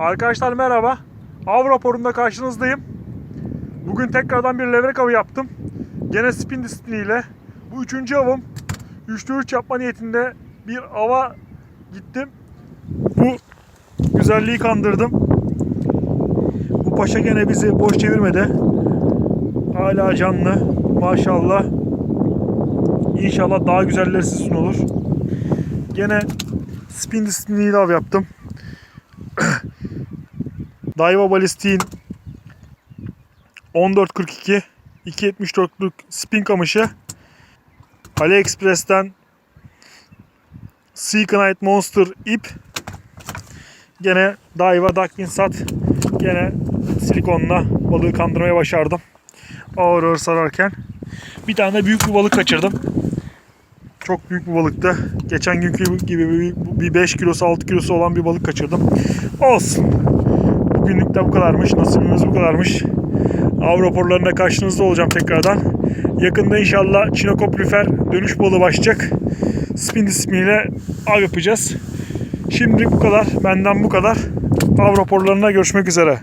Arkadaşlar merhaba. Av raporunda karşınızdayım. Bugün tekrardan bir levrek avı yaptım. Gene spin disipliniyle. Bu üçüncü avım. 3'te 3 yapma niyetinde bir ava gittim. Bu güzelliği kandırdım. Bu paşa gene bizi boş çevirmedi. Hala canlı. Maşallah. İnşallah daha güzelleri sizin olur. Gene spin disipliniyle av yaptım. Daiwa Ballistik'in 1442 274'lük spin kamışı. AliExpress'ten Sea Knight Monster ip. Gene Daiwa Duckin Sat. Gene silikonla balığı kandırmaya başardım. Ağır ağır sararken. Bir tane de büyük bir balık kaçırdım. Çok büyük bir balıktı. Geçen günkü gibi bir 5 kilosu 6 kilosu olan bir balık kaçırdım. Olsun Bugünlük de bu kadarmış. Nasibimiz bu kadarmış. Av raporlarında karşınızda olacağım tekrardan. Yakında inşallah Çinokop lüfer dönüş balığı başlayacak. Spin ismiyle av yapacağız. Şimdilik bu kadar. Benden bu kadar. Av raporlarında görüşmek üzere.